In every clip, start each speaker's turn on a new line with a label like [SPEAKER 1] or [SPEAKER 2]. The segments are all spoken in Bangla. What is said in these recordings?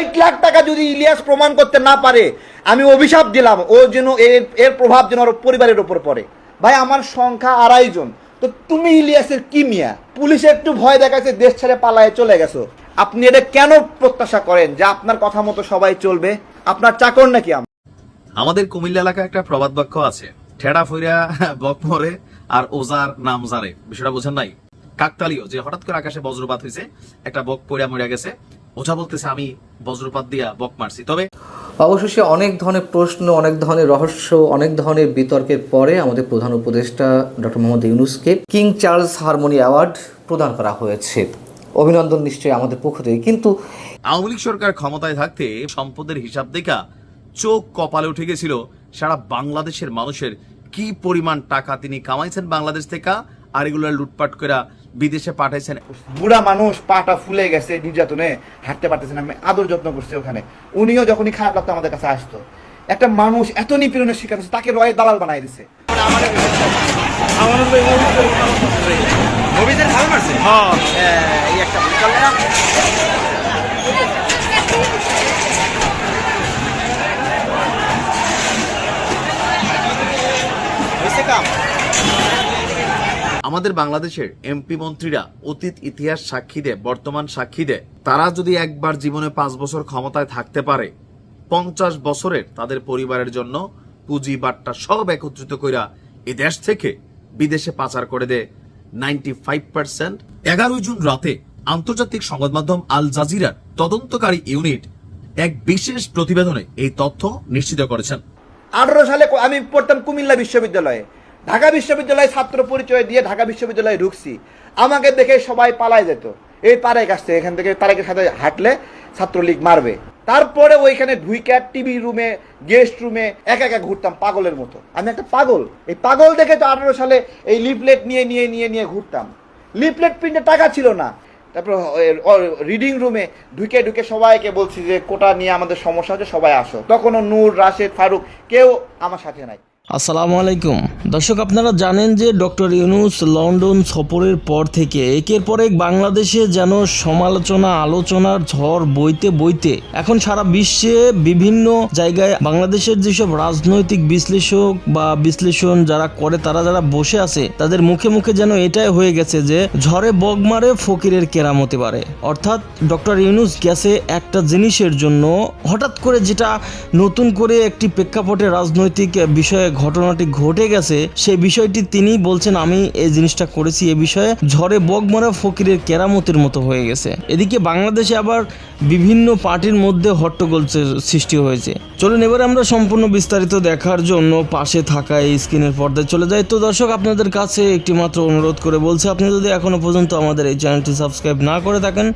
[SPEAKER 1] ষাট লাখ টাকা যদি ইলিয়াস প্রমাণ করতে না পারে, আমি অভিশাপ দিলাম, ও যেন এর এর প্রভাব যেন ওর পরিবারের উপর পড়ে। ভাই, আমার সংখ্যা আড়াই জন। তো তুমি ইলিয়াসের কি মিয়া? পুলিশে একটু ভয় দেখাচ্ছে দেশ ছেড়ে পালায়ে চলে গেছো। আপনি এটা কেন প্রত্যাশা করেন যে আপনার কথা মতো সবাই চলবে? আপনার চাকর নাকি
[SPEAKER 2] আমাদের কুমিল্লা এলাকায় একটা প্রবাদ বাক্য আছে, ঠেড়া ফইরা বক মরে আর ওজার নাম জারে। বিষয়টা বোঝেন নাই? কাকতালীয়, যে হঠাৎ করে আকাশে বজ্রপাত হয়েছে একটা বক পড়িয়া মরিয়া গেছে ওঝা বলতেছে আমি বজ্রপাত দিয়া বক মারছি। তবে
[SPEAKER 3] অবশেষে অনেক ধরনের প্রশ্ন অনেক ধরনের রহস্য অনেক ধরনের বিতর্কের পরে আমাদের প্রধান উপদেষ্টা ডক্টর মোহাম্মদ ইউনুসকে কিং চার্লস হারমোনি অ্যাওয়ার্ড প্রদান করা হয়েছে। অভিনন্দন নিশ্চয়ই আমাদের পক্ষ থেকে কিন্তু
[SPEAKER 2] আওয়ামী লীগ সরকার ক্ষমতায় থাকতে সম্পদের হিসাব দেখা চোখ কপালে উঠে গেছিল সারা বাংলাদেশের মানুষের। কি পরিমাণ টাকা তিনি কামাইছেন বাংলাদেশ থেকে আর এগুলো লুটপাট করে বিদেশে পাঠাইছেন।
[SPEAKER 1] বুড়া মানুষ পাটা ফুলে গেছে নির্যাতনে হাঁটতে পারতেছেন না আমি আদর যত্ন করছি ওখানে। উনিও যখনই খারাপ লাগতো আমাদের কাছে আসতো। একটা মানুষ এত নিপীড়নের শিকার হচ্ছে তাকে রয়ের দালাল বানাই দিছে।
[SPEAKER 2] আমাদের বাংলাদেশের এমপি মন্ত্রীরা অতীত ইতিহাস সাক্ষী দেয়, বর্তমান সাক্ষী দেয়। তারা যদি একবার জীবনে পাঁচ বছর ক্ষমতায় থাকতে পারে, পঞ্চাশ বছরের তাদের পরিবারের জন্য পুঁজি বাট্টা সব একত্রিত কইরা এ দেশ থেকে বিদেশে পাচার করে দেয়। নাইনটি ফাইভ পার্সেন্ট এগারোই জুন রাতে আন্তর্জাতিক সংবাদ মাধ্যম আল জাজিরার তদন্তকারী ইউনিট এক বিশেষ প্রতিবেদনে এই তথ্য নিশ্চিত করেছেন।
[SPEAKER 1] আঠারো সালে আমি পড়তাম কুমিল্লা বিশ্ববিদ্যালয়ে। ঢাকা বিশ্ববিদ্যালয়ে ছাত্র পরিচয় দিয়ে ঢাকা বিশ্ববিদ্যালয়ে ঢুকছি। আমাকে দেখে সবাই পালায় যেত। এই তারেক আসছে, এখান থেকে তারেকের সাথে হাঁটলে ছাত্রলীগ মারবে। তারপরে ওইখানে ঢুইকা টিভি রুমে, গেস্ট রুমে একা একা ঘুরতাম পাগলের মতো। আমি একটা পাগল। এই পাগল দেখে তো আঠারো সালে এই লিফলেট নিয়ে নিয়ে নিয়ে নিয়ে ঘুরতাম। লিফলেট প্রিন্টে টাকা ছিল না। তারপর রিডিং রুমে ঢুকে ঢুকে সবাইকে বলছি যে, কোটা নিয়ে আমাদের সমস্যা হচ্ছে, সবাই আসো। তখনও নূর, রাশেদ, ফারুক কেউ আমার সাথে নাই।
[SPEAKER 4] আসসালামু আলাইকুম। দর্শক, আপনারা জানেন যে ডক্টর ইউনুস লন্ডন সফরের পর থেকে একের পর এক বাংলাদেশে যেন সমালোচনা, আলোচনার ঝড় বইতে বইতে এখন সারা বিশ্বে বিভিন্ন জায়গায় বাংলাদেশের যেসব রাজনৈতিক বিশ্লেষক বা বিশ্লেষণ যারা করে, তারা যারা বসে আছে, তাদের মুখে মুখে যেন এটাই হয়ে গেছে যে ঝড়ে বগ মারে ফকিরের কেরামতি পারে। অর্থাৎ ডক্টর ইউনুস গেছে একটা জিনিসের জন্য, হঠাৎ করে যেটা নতুন করে একটি প্রেক্ষাপটে রাজনৈতিক বিষয়ে ঘটনাটি ঘটে গেছে সেই বিষয়টি তিনি বলছেন, আমি এই জিনিসটা করেছি, এ বিষয়ে ঝড়ে বগ মারা ফকিরের কেরামতির মতো হয়ে গেছে। এদিকে বাংলাদেশে আবার বিভিন্ন পার্টির মধ্যে হট্টগোল সৃষ্টি হয়েছে। চলুন এবার আমরা সম্পূর্ণ বিস্তারিত দেখার জন্য পাশে থাকা এই স্ক্রিনের পর্দায় চলে যাই। তো দর্শক, আপনাদের কাছে একটি মাত্র অনুরোধ করে বলছি, আপনি যদি এখনও পর্যন্ত আমাদের এই চ্যানেলটি সাবস্ক্রাইব না করে থাকেন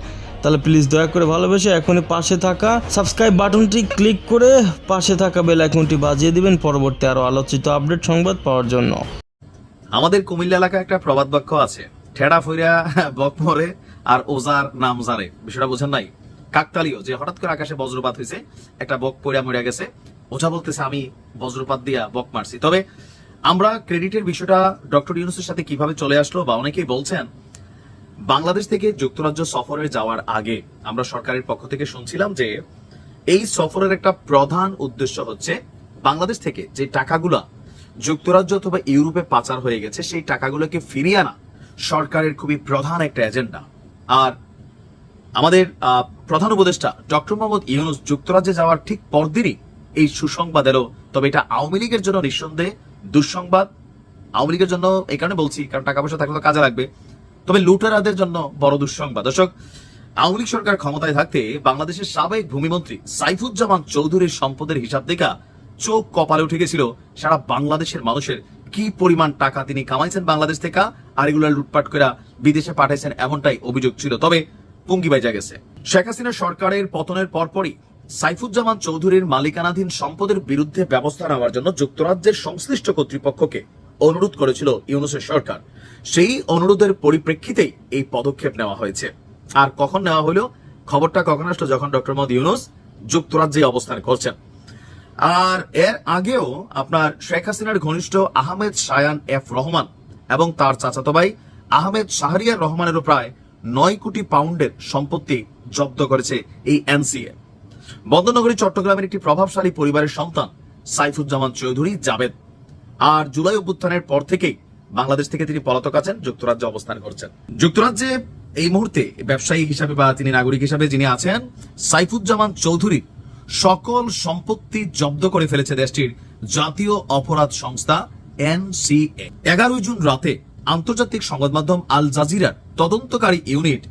[SPEAKER 4] তাহলে প্লিজ দয়া করে ভালোবেসে এখনই পাশে থাকা সাবস্ক্রাইব বাটনটি ক্লিক করে পাশে থাকা বেল আইকনটি বাজিয়ে দিবেন। পরবর্তী আরও আলোচিত আপডেট সংবাদ পাওয়ার জন্য।
[SPEAKER 2] আমাদের কুমিল্লা এলাকায় একটা প্রবাদ বাক্য আছে। ঠেড়া ফইরা, বক মরে, আর ওজার নাম জারে। বিষয়টা বোঝেন নাই? কাকতালীয়, যে হঠাৎ করে আকাশে বজ্রপাত হয়েছে একটা বক পড়িয়া মরিয়া গেছে। ওঝা বলতেছে, আমি বজ্রপাত দিয়া বক মারছি। তবে আমরা ক্রেডিটের বিষয়টা ডক্টর ইউনুসের সাথে কীভাবে চলে আসলো বা অনেকেই বলছেন বাংলাদেশ থেকে যুক্তরাজ্য সফরে যাওয়ার আগে আমরা সরকারের পক্ষ থেকে শুনছিলাম যে এই সফরের একটা প্রধান উদ্দেশ্য হচ্ছে বাংলাদেশ থেকে যে টাকাগুলা যুক্তরাজ্য অথবা ইউরোপে পাচার হয়ে গেছে, সেই টাকাগুলোকে ফিরিয়ে আনা সরকারের খুবই প্রধান একটা এজেন্ডা। আর আমাদের প্রধান উপদেষ্টা ডক্টর মোহাম্মদ ইউনুস যুক্তরাজ্যে যাওয়ার ঠিক পরদিনই এই সুসংবাদ এলো। তবে এটা আওয়ামী লীগের জন্য নিঃসন্দেহে দুঃসংবাদ। আওয়ামী লীগের জন্য এই কারণে বলছি, কারণ টাকা পয়সা থাকলে তো কাজে লাগবে। তবে লুটেরাদের জন্য বড় দুঃসংবাদ। দর্শক, আওয়ামী লীগ সরকার ক্ষমতায় থাকতে বাংলাদেশের সাবেক ভূমিমন্ত্রী সাইফুজ্জামান চৌধুরীর সম্পদের হিসাব দেখা চোখ কপালে উঠে গেছিল সারা বাংলাদেশের মানুষের। কি পরিমাণ টাকা তিনি কামাইছেন বাংলাদেশ থেকে? আর এগুলো লুটপাট করে বিদেশে পাঠাইছেন এমনটাই অভিযোগ ছিল। তবে পুঙ্গি বাইজা গেছে। শেখ হাসিনা সরকারের পতনের পরপরই সাইফুজ্জামান চৌধুরীর মালিকানাধীন সম্পদের বিরুদ্ধে ব্যবস্থা নেওয়ার জন্য যুক্তরাজ্যের সংশ্লিষ্ট কর্তৃপক্ষকে অনুরোধ করেছিল ইউনুসের সরকার। সেই অনুরোধের পরিপ্রেক্ষিতেই এই পদক্ষেপ নেওয়া হয়েছে। আর কখন নেওয়া হলো? খবরটা কখন আসলো যখন ডক্টর মোহাম্মদ ইউনুস যুক্তরাজ্যে অবস্থান করছেন। আর এর আগেও আপনার শেখ হাসিনার ঘনিষ্ঠ আহমেদ শায়ান এফ রহমান এবং তার চাচাতো ভাই আহমেদ শাহরিয়ার রহমানেরও প্রায় নয় কোটি পাউন্ডের সম্পত্তি জব্দ করেছে এই এনসিএ। বন্দনগরী চট্টগ্রামের একটি প্রভাবশালী পরিবারের সন্তান সাইফুজ্জামান চৌধুরী জাবেদ। আর জুলাই অভ্যুত্থানের পর থেকেই বাংলাদেশ থেকে তিনি পলাতক আছেন, যুক্তরাজ্যে অবস্থান করছেন। যুক্তরাজ্যে এই মুহূর্তে ব্যবসায়ী হিসাবে বা তিনি নাগরিক হিসাবে যিনি আছেন, সাইফুজ্জামান চৌধুরী সকল সম্পত্তি জব্দ করে ফেলেছে দেশটির জাতীয় অপরাধ সংস্থা এনসিএ। এগারোই জুন রাতে আন্তর্জাতিক সংবাদ মাধ্যম আল জাজিরার তদন্তকারী ইউনিট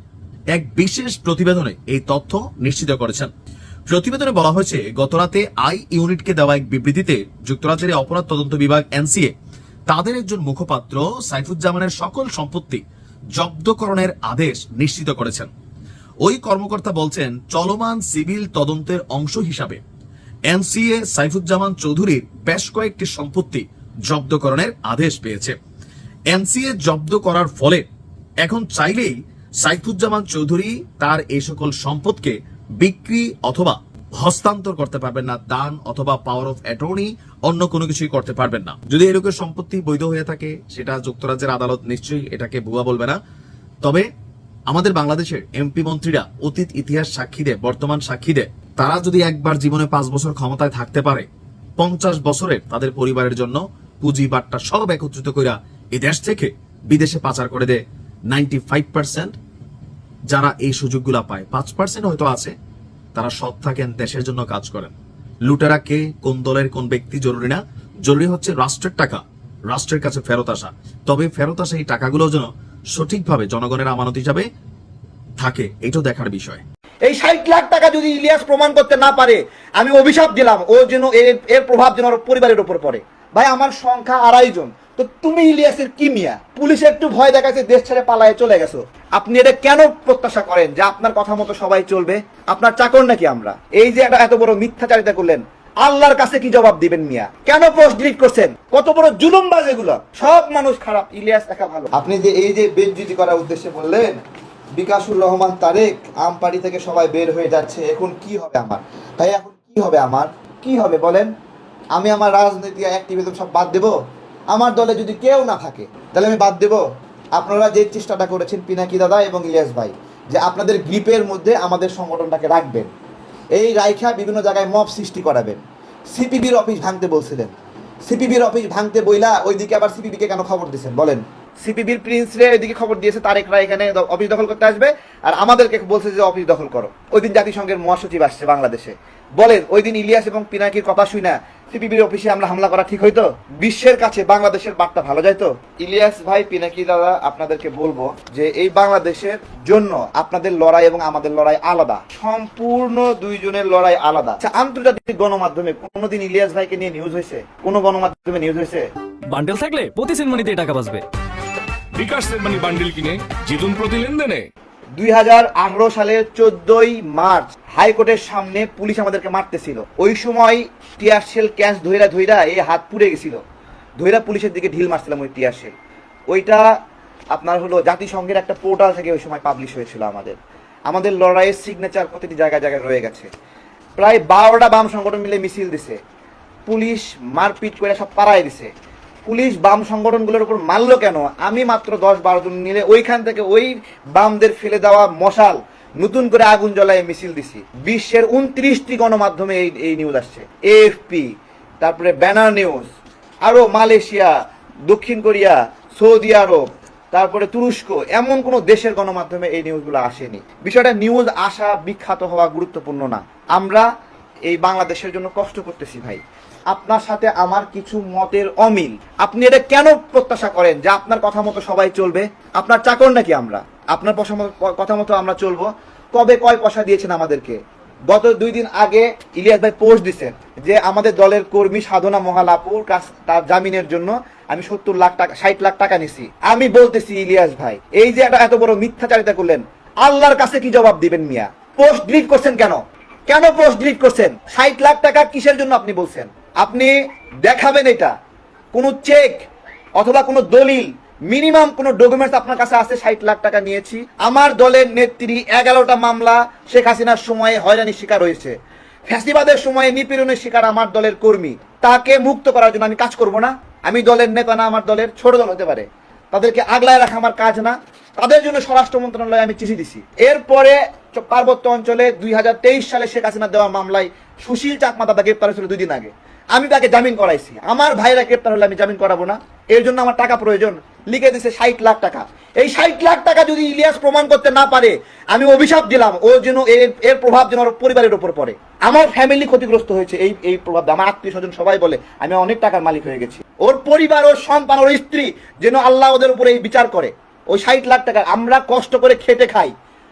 [SPEAKER 2] এক বিশেষ প্রতিবেদনে এই তথ্য নিশ্চিত করেছেন। প্রতিবেদনে বলা হয়েছে, গতরাতে আই ইউনিটকে দেওয়া এক বিবৃতিতে যুক্তরাজ্যের অপরাধ তদন্ত বিভাগ এনসিএ তাদের একজন মুখপাত্র সাইফুজ্জামানের সকল সম্পত্তি জব্দকরণের আদেশ নিশ্চিত করেছেন। ওই কর্মকর্তা বলছেন, চলমান সিভিল তদন্তের অংশ হিসাবে এনসিএ সাইফুজ্জামান চৌধুরীর বেশ কয়েকটি সম্পত্তি জব্দকরণের আদেশ পেয়েছে। এনসিএ জব্দ করার ফলে এখন চাইলেই সাইফুজ্জামান চৌধুরী তার এই সকল সম্পদকে বিক্রি অথবা হস্তান্তর করতে পারবেন না, দান অথবা পাওয়ার অফ অ্যাটর্নি অন্য কোনো কিছুই করতে পারবেন না। যদি এরকম সম্পত্তি বৈধ হয়ে থাকে, সেটা যুক্তরাজ্যের আদালত নিশ্চয়ই এটাকে ভুয়া বলবে না। তবে আমাদের বাংলাদেশের এমপি মন্ত্রীরা অতীত ইতিহাস সাক্ষী দেয়, বর্তমান সাক্ষী দেয়, তারা যদি একবার জীবনে পাঁচ বছর ক্ষমতায় থাকতে পারে, পঞ্চাশ বছরের তাদের পরিবারের জন্য পুঁজি বাট্টা সব একত্রিত কইরা এই দেশ থেকে বিদেশে পাচার করে দেয়। নাইনটি ফাইভ পার্সেন্ট যারা এই সুযোগগুলা পায়, পাঁচ পার্সেন্ট হয়তো আছে, তারা সৎ থাকেন, দেশের জন্য কাজ করেন। লুটেরা কে, কোন দলের কোন ব্যক্তি জরুরি না? জরুরি হচ্ছে রাষ্ট্রের টাকা, রাষ্ট্রের কাছে ফেরত আসা। তবে ফেরত আসা এই টাকাগুলো যেন সঠিকভাবে জনগণের আমানত হিসাবে থাকে, এটাও দেখার বিষয়।
[SPEAKER 1] এই ষাট লাখ টাকা যদি ইলিয়াস প্রমাণ করতে না পারে, আমি অভিশাপ দিলাম, ও যেন এর প্রভাব যেন পরিবারের উপর পড়ে। ভাই, আমার সংখ্যা আড়াই জন। তো তুমি ইলিয়াসের কি মিয়া? পুলিশ একটু ভয় দেখাচ্ছে দেশ ছেড়ে পালায়ে চলে গেছো। আপনি এটা কেন প্রত্যাশা করেন যে আপনার কথা মতো সবাই চলবে? আপনার চাকর নাকি আমরা? এই যে একটা এত বড় মিথ্যাচারিতা করলেন, আল্লাহর কাছে কি জবাব দিবেন মিয়া? কেন পোস্ট ডিলিট করছেন? কত বড় জুলুমবাজ এগুলো। সব মানুষ খারাপ, ইলিয়াস একা ভালো। আপনি যে এই যে বেজ্জিতি করার উদ্দেশ্যে বললেন, বিকাশুর রহমান তারেক আমপাড়ি থেকে সবাই বের হয়ে যাচ্ছে, এখন কি হবে আমার? ভাই এখন কি হবে আমার? কি হবে বলেন? আমি আমার রাজনৈতিক অ্যাক্টিভিজম সব বাদ দেব? আমার দলে যদি কেউ না থাকে, তাহলে আমি বাদ দেব। আপনারা যে চেষ্টাটা করেছেন পিনাকি দাদা এবং ইলিয়াস ভাই, যে আপনাদের গ্রিপের মধ্যে আমাদের সংগঠনটাকে রাখবেন। এই রাইখা বিভিন্ন জায়গায় মব সৃষ্টি করাবেন। সিপিবির অফিস ভাঙতে বলছিলেন। সিপিবির অফিস ভাঙতে বইলা ওইদিকে আবার সিপিবিকে কেন খবর দিচ্ছেন বলেন। সিপিবির প্রিন্স রে এদিকে খবর দিয়েছে তারেকরা এখানে অফিস দখল করতে আসবে। আর আমাদেরকে বলছে যে অফিস দখল করো। ওই দিন জাতিসংঘের মহাসচিব আসছে বাংলাদেশে। বলেন ওই দিন ইলিয়াস এবং পিনাকির কথা শুই না সিপিবির অফিসে আমরা হামলা করা ঠিক হইতো বিশ্বের কাছে বাংলাদেশের বার্তা ভালো যাইতো ইলিয়াস ভাই পিনাকি দাদা আপনাদেরকে বলব যে এই বাংলাদেশের জন্য আপনাদের লড়াই এবং আমাদের লড়াই আলাদা। সম্পূর্ণ দুইজনের লড়াই আলাদা। আচ্ছা, আন্তর্জাতিক গণমাধ্যমে কোনোদিন ইলিয়াস ভাইকে নিয়ে নিউজ হয়েছে? কোনো গণমাধ্যমে নিউজ হয়েছে?
[SPEAKER 5] বান্ডেল থাকলে প্রতি সেনমানিতে টাকা বাঁচবে।
[SPEAKER 6] বিকাশ সেনমানি বান্ডিল কিনে জিতুন প্রতি লেনদেনে।
[SPEAKER 1] দুই সালের চোদ্দই মার্চ হাইকোর্টের সামনে পুলিশ আমাদেরকে মারতেছিল। ওই সময় টিয়ার শেল ক্যাশ ধইরা ধইরা এই হাত পুড়ে গেছিল। ধইরা পুলিশের দিকে ঢিল মারছিলাম ওই টিয়ার শেল। ওইটা আপনার হলো জাতিসংঘের একটা পোর্টাল থেকে ওই সময় পাবলিশ হয়েছিল আমাদের। আমাদের লড়াইয়ের সিগনেচার প্রতিটি জায়গায় জায়গায় রয়ে গেছে। প্রায় বারোটা বাম সংগঠন মিলে মিছিল দিছে। পুলিশ মারপিট করে সব পাড়ায় দিছে। পুলিশ বাম সংগঠনগুলোর উপর মারলো কেন? আমি মাত্র দশ বারো জন নিলে ওইখান থেকে ওই বামদের ফেলে দেওয়া মশাল নতুন করে আগুন জ্বলায় মিছিল দিছি। বিশ্বের উনত্রিশটি গণমাধ্যমে এই এই নিউজ আসছে। এএফপি তারপরে ব্যানার নিউজ আরও মালয়েশিয়া, দক্ষিণ কোরিয়া, সৌদি আরব, তারপরে তুরস্ক, এমন কোন দেশের গণমাধ্যমে এই নিউজগুলো আসেনি। বিষয়টা নিউজ আসা বিখ্যাত হওয়া গুরুত্বপূর্ণ না। আমরা এই বাংলাদেশের জন্য কষ্ট করতেছি ভাই। আপনার সাথে আমার কিছু মতের অমিল। আপনি এটা কেন প্রত্যাশা করেন যে আপনার কথা মতো সবাই চলবে? আপনার চাকর নাকি আমরা? আপনার কথা মতো আমরা চলবো। কবে কয় পয়সা দিয়েছেন আমাদেরকে? গত দুই দিন আগে ইলিয়াস ভাই পোস্ট দিছেন যে আমাদের দলের কর্মী সাধনা মহালাপুর তার জামিনের জন্য আমি সত্তর লাখ টাকা ষাট লাখ টাকা নিছি। আমি বলতেছি, ইলিয়াস ভাই, এই যে একটা এত বড় মিথ্যাচারিতা করলেন, আল্লাহর কাছে কি জবাব দিবেন মিয়া? পোস্ট ডিলিট করছেন কেন? কেন পোস্ট ডিলিট করছেন? ষাট লাখ টাকা কিসের জন্য আপনি বলছেন? আপনি দেখাবেন এটা। কোনো চেক অথবা কোনো দলিল মিনিমাম কোনো ডকুমেন্টস আপনার কাছে আছে, ষাট লাখ টাকা নিয়েছি। আমার দলের নেত্রী, এগারোটা মামলা, শেখ হাসিনার সময়ে হয়রানির শিকার হয়েছে। ফ্যাসিবাদের সময়ে নিপীড়নের শিকার আমার দলের কর্মী। তাকে মুক্ত করার জন্য আমি কাজ করব না। আমি দলের নেতা না, আমার দলের ছোট দল হতে পারে। তাদেরকে আগলায় রাখা আমার কাজ না। তাদের জন্য স্বরাষ্ট্র মন্ত্রণালয়ে আমি চিঠি দিছি। এরপরে পার্বত্য অঞ্চলে দুই হাজার তেইশ সালে শেখ হাসিনা দেওয়া মামলায় সুশীল চাকমা দাদা গ্রেপ্তার হয়েছিল দুই দিন আগে। আমি তাকে জামিন করাইছি। আমার ভাইরা গ্রেপ্তার হলে আমি জামিন করাবো না। এর জন্য আমার টাকা প্রয়োজন। লিখে দিছে ষাট লাখ টাকা। এই ষাট লাখ টাকা যদি ইলিয়াস প্রমাণ করতে না পারে, আমি অভিশাপ দিলাম। ও যেন এর এর প্রভাব যেন পরিবারের উপর পড়ে। আমার ফ্যামিলি ক্ষতিগ্রস্ত হয়েছে এই এই প্রভাব। আমার আত্মীয় স্বজন সবাই বলে, আমি অনেক টাকার মালিক হয়ে গেছি। ওর পরিবার, ওর সন্তান, ওর স্ত্রী যেন আল্লাহ ওদের উপরে এই বিচার করে। ওই ষাট লাখ টাকা আমরা কষ্ট করে খেটে খাই।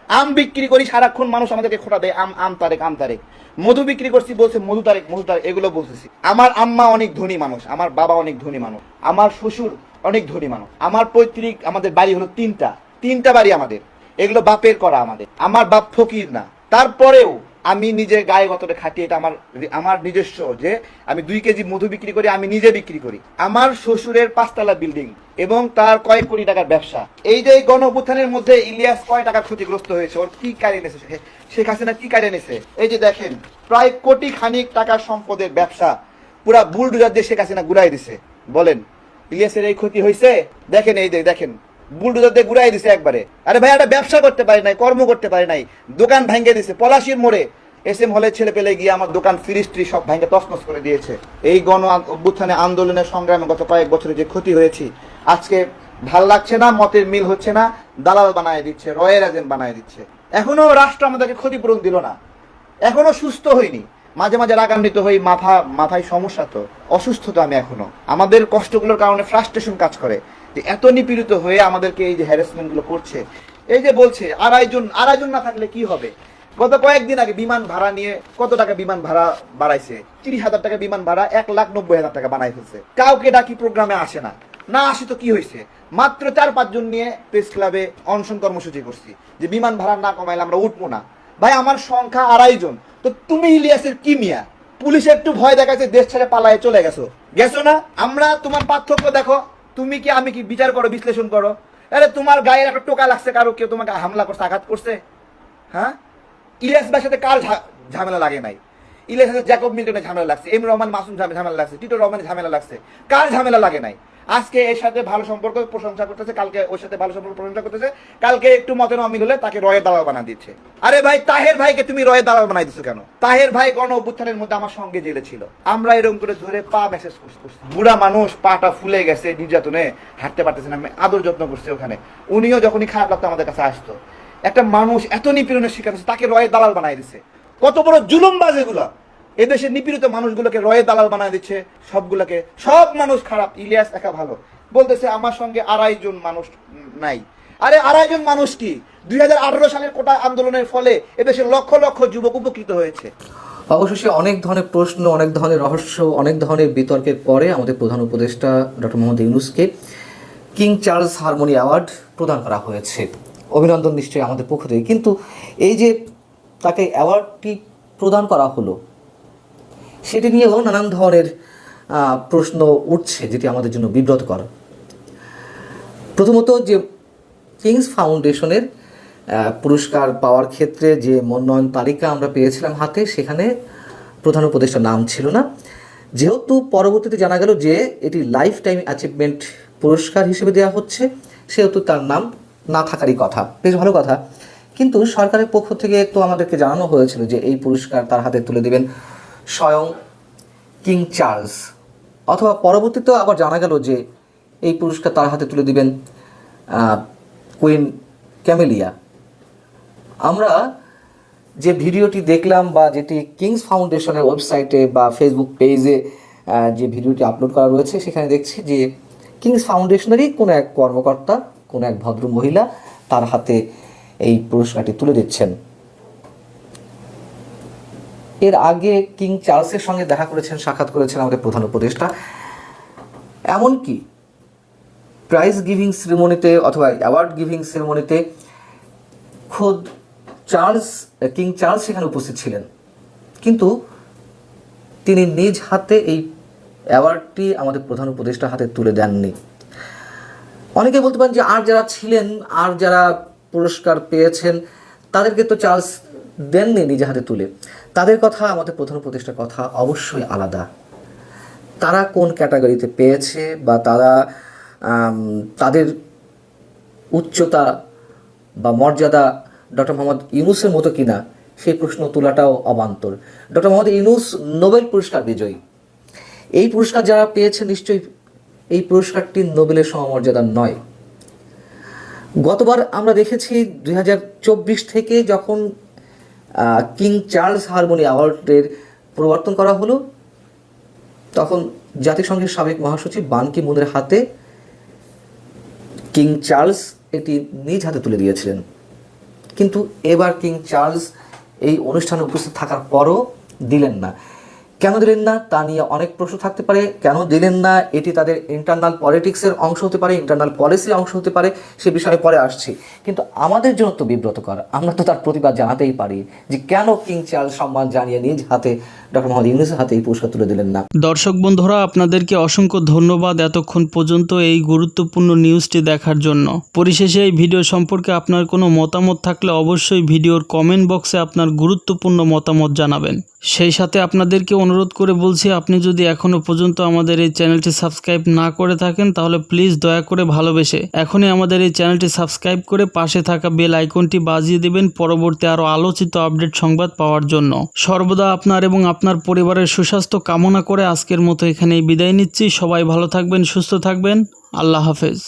[SPEAKER 1] আম বিক্রি করি, সারাক্ষণ মানুষ আমাদেরকে খোটা দেয় আম আম তারেক আম তারেক। মধু বিক্রি করছি বলছে, মধু তারেক মধু তারেক, এগুলো বলতেছি। আমার আম্মা অনেক ধনী মানুষ, আমার বাবা অনেক ধনী মানুষ, আমার শ্বশুর অনেক ধনী মানুষ, আমার পৈতৃক, আমাদের বাড়ি হলো তিনটা তিনটা বাড়ি আমাদের, এগুলো বাপের করা আমাদের, আমার বাপ ফকির না। তারপরেও আমি নিজে গায়ে গতটা খাটি, এটা আমার আমার নিজস্ব যে আমি দুই কেজি মধু বিক্রি করি, আমি নিজে বিক্রি করি। আমার শ্বশুরের পাঁচতলা বিল্ডিং এবং তার কয়েক কোটি টাকার ব্যবসা। এই যে গণ মধ্যে ইলিয়াস কয় টাকা ক্ষতিগ্রস্ত হয়েছে, ওর কি কারে নিয়েছে শেখ হাসিনা কি কারে নিয়েছে এই যে দেখেন, প্রায় কোটি খানিক টাকার সম্পদের ব্যবসা পুরা বুলডোজার দিয়ে শেখ হাসিনা গুড়াই দিছে। বলেন, ইলিয়াসের এই ক্ষতি হয়েছে দেখেন, এই দেখেন বুলডোজার দিয়ে ঘুরাই দিছে একবারে। আরে ভাই, একটা ব্যবসা করতে পারি নাই, কর্ম করতে পারি নাই, দোকান ভেঙে দিছে, পলাশির মোড়ে। এস এম হলে ছেলে পেলে গিয়ে আমার দোকান ফিরিস্ট্রি সব ভেঙে তছনছ করে দিয়েছে। এই গণ অভ্যুত্থানে আন্দোলনের সংগ্রামে গত কয়েক বছরে যে ক্ষতি হয়েছে, আজকে ভালো লাগছে না, মতের মিল হচ্ছে না, দালাল বানায় দিচ্ছে, রয়ের এজেন্ট বানায় দিচ্ছে। এখনও রাষ্ট্র আমাদেরকে ক্ষতিপূরণ দিল না। এখনও সুস্থ হইনি। মাঝে মাঝে রাগান্বিত হই, মাথা, মাথায় সমস্যা তো, অসুস্থ তো আমি এখনও। আমাদের কষ্টগুলোর কারণে ফ্রাস্ট্রেশন কাজ করে। যে এত নিপীড়িত হয়ে আমাদেরকে এই যে হ্যারাসমেন্টগুলো করছে, এই যে বলছে আড়াইজন আড়াইজন না থাকলে কি হবে? গত কয়েকদিন আগে বিমান ভাড়া নিয়ে কত টাকা বিমান ভাড়া বাড়াইছে? তিরিশ হাজার টাকা বিমান ভাড়া, এক লাখ নব্বই হাজার টাকা বানাই ফেলছে। কাউকে ডাকি প্রোগ্রামে আসে না। না আসি তো কি হয়েছে? মাত্র চার পাঁচজন নিয়ে প্রেস ক্লাবে অনশন কর্মসূচি করছি, যে বিমান ভাড়া না কমাইলে আমরা উঠবো না। ভাই, আমার সংখ্যা আড়াই জন। তো তুমি ইলিয়াসের কি মিয়া? পুলিশ একটু ভয় দেখাচ্ছে দেশ ছেড়ে পালায়ে চলে গেছো। গেছো না? আমরা তোমার পার্থক্য দেখো। তুমি কি, আমি কি বিচার করো, বিশ্লেষণ করো? আরে তোমার গায়ে একটা টোকা লাগছে, কারও কেউ তোমাকে হামলা করছে, আঘাত করছে? হ্যাঁ? ইলিয়াস সাথে কার ঝামেলা লাগে নাই? ইলিয়াস জ্যাকব মিল্টনের ঝামেলা লাগছে, এম রহমান মাসুম ঝামে- ঝামেলা লাগছে, টিটো রহমানের ঝামেলা লাগছে, কার ঝামেলা লাগে নাই? আজকে এর সাথে ভালো সম্পর্ক প্রশংসা করতেছে, কালকে ওর সাথে ভালো সম্পর্ক প্রশংসা করতেছে। কালকে একটু মতের অমিল হলে তাকে রয়ের দালাল বানা দিচ্ছে। আরে ভাই, তাহের ভাইকে তুমি রয়ের দালাল বানাই দিচ্ছ কেন? তাহের ভাই গণ অভ্যুত্থানের মধ্যে আমার সঙ্গে জেলে ছিল। আমরা এরকম করে ধরে পা মেসেজ করছি বুড়া মানুষ পাটা ফুলে গেছে নির্যাতনে, হাঁটতে পারতেছে না আদর যত্ন করছি ওখানে। উনিও যখনই খারাপ লাগতো আমাদের কাছে আসতো। একটা মানুষ এত নিপীড়নের শিকার তাকে রয়ের দালাল বানাই দিছে। কত বড় জুলুমবাজ এগুলা। এদেশে নিপীড়িত মানুষগুলোকে রয়ে দালাল বানায় দিচ্ছে, সবগুলোকে। সব মানুষ খারাপ, ইলিয়াস একা ভালো। বলতেছে, আমার সঙ্গে আড়াই জন মানুষ নাই। আরে, আড়াই জন মানুষ কি? দুই সালের কোটা আন্দোলনের ফলে এদেশে লক্ষ লক্ষ যুবক উপকৃত হয়েছে।
[SPEAKER 3] অবশেষে অনেক ধরনের প্রশ্ন, অনেক ধরনের রহস্য, অনেক ধরনের বিতর্কের পরে আমাদের প্রধান উপদেষ্টা ডক্টর মোহাম্মদ ইউনুসকে কিং চার্লস হারমোনি অ্যাওয়ার্ড প্রদান করা হয়েছে। অভিনন্দন নিশ্চয়ই আমাদের পক্ষ থেকে। কিন্তু এই যে তাকে অ্যাওয়ার্ডটি প্রদান করা হলো সেটি নিয়েও নানান ধরনের প্রশ্ন উঠছে যেটি আমাদের জন্য বিব্রতকর। প্রথমত যে কিংস ফাউন্ডেশনের পুরস্কার পাওয়ার ক্ষেত্রে যে মনোনয়ন তালিকা আমরা পেয়েছিলাম হাতে, সেখানে প্রধান উপদেষ্টার নাম ছিল না। যেহেতু পরবর্তীতে জানা গেল যে এটি লাইফ টাইম অ্যাচিভমেন্ট পুরস্কার হিসেবে দেওয়া হচ্ছে, সেহেতু তার নাম না থাকারই কথা। বেশ ভালো কথা। কিন্তু সরকারের পক্ষ থেকে তো আমাদেরকে জানানো হয়েছিল যে এই পুরস্কার তার হাতে তুলে দেবেন স্বয়ং কিং চার্লস। অথবা পরবর্তীতেও আবার জানা গেল যে এই পুরস্কার তার হাতে তুলে দিবেন কুইন ক্যামেলিয়া। আমরা যে ভিডিওটি দেখলাম বা যেটি কিংস ফাউন্ডেশনের ওয়েবসাইটে বা ফেসবুক পেজে যে ভিডিওটি আপলোড করা রয়েছে, সেখানে দেখছি যে কিংস ফাউন্ডেশনেরই কোনো এক কর্মকর্তা, কোনো এক ভদ্র মহিলা তার হাতে এই পুরস্কারটি তুলে দিচ্ছেন। এর আগে কিং চার্লসের সঙ্গে দেখা করেছেন, সাক্ষাৎ করেছেন আমাদের প্রধান উপদেষ্টা। এমনকি প্রাইজ গিভিং সেরেমনিতে অথবা অ্যাওয়ার্ড গিভিং সেরেমনিতে খোদ চার্লস, কিং চার্লস সেখানে উপস্থিত ছিলেন। কিন্তু তিনি নিজ হাতে এই অ্যাওয়ার্ডটি আমাদের প্রধান উপদেষ্টা হাতে তুলে দেননি। অনেকে বলতে পারেন যে আর যারা ছিলেন, আর যারা পুরস্কার পেয়েছেন, তাদেরকে তো চার্লস দেননি নিজে হাতে তুলে। তাদের কথা, আমাদের প্রধান উপদেষ্টার কথা অবশ্যই আলাদা। তারা কোন ক্যাটাগরিতে পেয়েছে বা তারা তাদের উচ্চতা বা মর্যাদা ডক্টর মোহাম্মদ ইউনুসের মতো কিনা, সেই প্রশ্ন তোলাটাও অবান্তর। ডক্টর মোহাম্মদ ইউনুস নোবেল পুরস্কার বিজয়ী। এই পুরস্কার যারা পেয়েছে নিশ্চয়ই এই পুরস্কারটি নোবেলের সমমর্যাদা নয়। গতবার আমরা দেখেছি দুই হাজার চব্বিশ থেকে যখন কিং চার্লস হারমোনি অ্যাওয়ার্ডের প্রবর্তন করা হলো। তখন জাতিসংঘের সাবেক মহাসচিব বানকি মুনের হাতে কিং চার্লস এটি নিজ হাতে তুলে দিয়েছিলেন। কিন্তু এবার কিং চার্লস এই অনুষ্ঠানে উপস্থিত থাকার পরও দিলেন না। কেন দিলেন না তা নিয়ে অনেক প্রশ্ন থাকতে পারে। কেন দিলেন না? এটি তাদের ইন্টারনাল পলিটিক্সের অংশ হতে পারে ইন্টারনাল পলিসির অংশ হতে পারে, সে বিষয়ে পরে আসছি। কিন্তু আমাদের জন্য তো বিব্রতকর। আমরা তো তার প্রতিবাদ জানাতেই পারি যে কেন কিং চার্লস সম্মান জানিয়ে নিজ হাতে ডক্টর মোহাম্মদ ইউনুসের হাতে এই পুরস্কার তুলে দিলেন না।
[SPEAKER 7] দর্শক বন্ধুরা, আপনাদেরকে অসংখ্য ধন্যবাদ এতক্ষণ পর্যন্ত এই গুরুত্বপূর্ণ নিউজটি দেখার জন্য। পরিশেষে এই ভিডিও সম্পর্কে আপনার কোনো মতামত থাকলে অবশ্যই ভিডিওর কমেন্ট বক্সে আপনার গুরুত্বপূর্ণ মতামত জানাবেন। সেই সাথে আপনাদেরকে অনুরোধ করে বলছি, আপনি যদি এখনও পর্যন্ত আমাদের এই চ্যানেলটি সাবস্ক্রাইব না করে থাকেন, তাহলে প্লিজ দয়া করে ভালোবেসে এখনই আমাদের এই চ্যানেলটি সাবস্ক্রাইব করে পাশে থাকা বেল আইকনটি বাজিয়ে দেবেন, পরবর্তী আরও আলোচিত আপডেট সংবাদ পাওয়ার জন্য। সর্বদা আপনার এবং আপনার পরিবারের সুস্বাস্থ্য কামনা করে আজকের মতো এখানেই বিদায় নিচ্ছি। সবাই ভালো থাকবেন, সুস্থ থাকবেন। আল্লাহ হাফেজ।